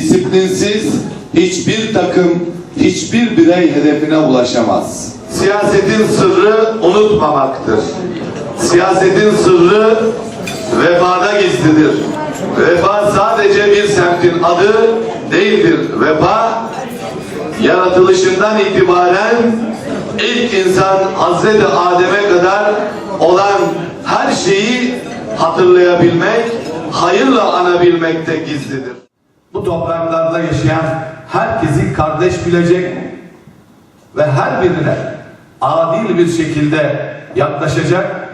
disiplinsiz hiçbir takım, hiçbir birey hedefine ulaşamaz. Siyasetin sırrı unutmamaktır. Siyasetin sırrı vefada gizlidir. Vefa sadece bir semtin adı değildir. Vefa yaratılışından itibaren ilk insan Hazreti Adem'e kadar olan her şeyi hatırlayabilmek, hayırla anabilmekte gizlidir. Bu topraklarda yaşayan herkesi kardeş bilecek ve her birine adil bir şekilde yaklaşacak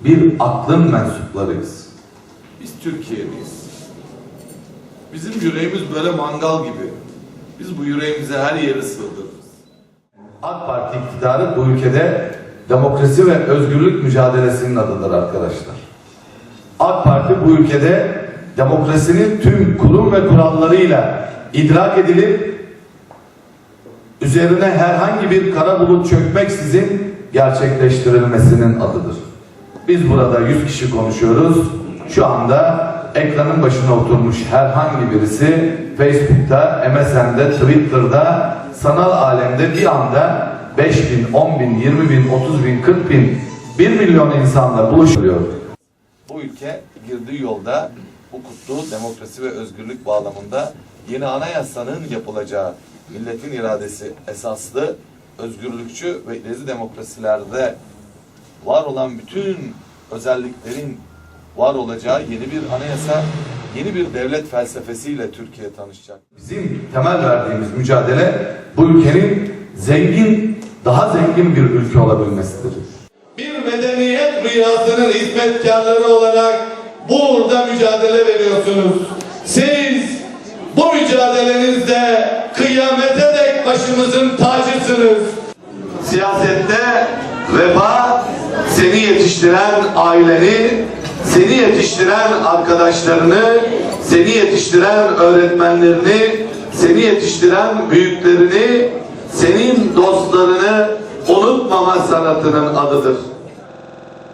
bir aklın mensuplarıyız. Biz Türkiye'liyiz. Bizim yüreğimiz böyle mangal gibi. Biz bu yüreğimize her yeri sığdırırız. AK Parti iktidarı bu ülkede demokrasi ve özgürlük mücadelesinin adıdır arkadaşlar. AK Parti bu ülkede demokrasinin tüm kurum ve kurallarıyla idrak edilip üzerine herhangi bir kara bulut çökmeksizin gerçekleştirilmesinin adıdır. Biz burada 100 kişi konuşuyoruz. Şu anda ekranın başına oturmuş herhangi birisi Facebook'ta, MSN'de, Twitter'da, sanal alemde bir anda 5 bin, 10 bin, 20 bin, 30 bin, 40 bin, 1 milyon insanla buluşuyor. Bu ülke girdiği yolda bu kutlu demokrasi ve özgürlük bağlamında yeni anayasanın yapılacağı milletin iradesi esaslı özgürlükçü ve ileri demokrasilerde var olan bütün özelliklerin var olacağı yeni bir anayasa, yeni bir devlet felsefesiyle Türkiye tanışacak. Bizim temel verdiğimiz mücadele bu ülkenin zengin, daha zengin bir ülke olabilmesidir. bir medeniyet rüyasının hizmetkarları olarak burada mücadele veriyorsunuz. Siz bu mücadelenizde kıyamete dek başımızın tacısınız. Siyasette vefa seni yetiştiren aileni, seni yetiştiren arkadaşlarını, seni yetiştiren öğretmenlerini, seni yetiştiren büyüklerini, senin dostlarını unutmama sanatının adıdır.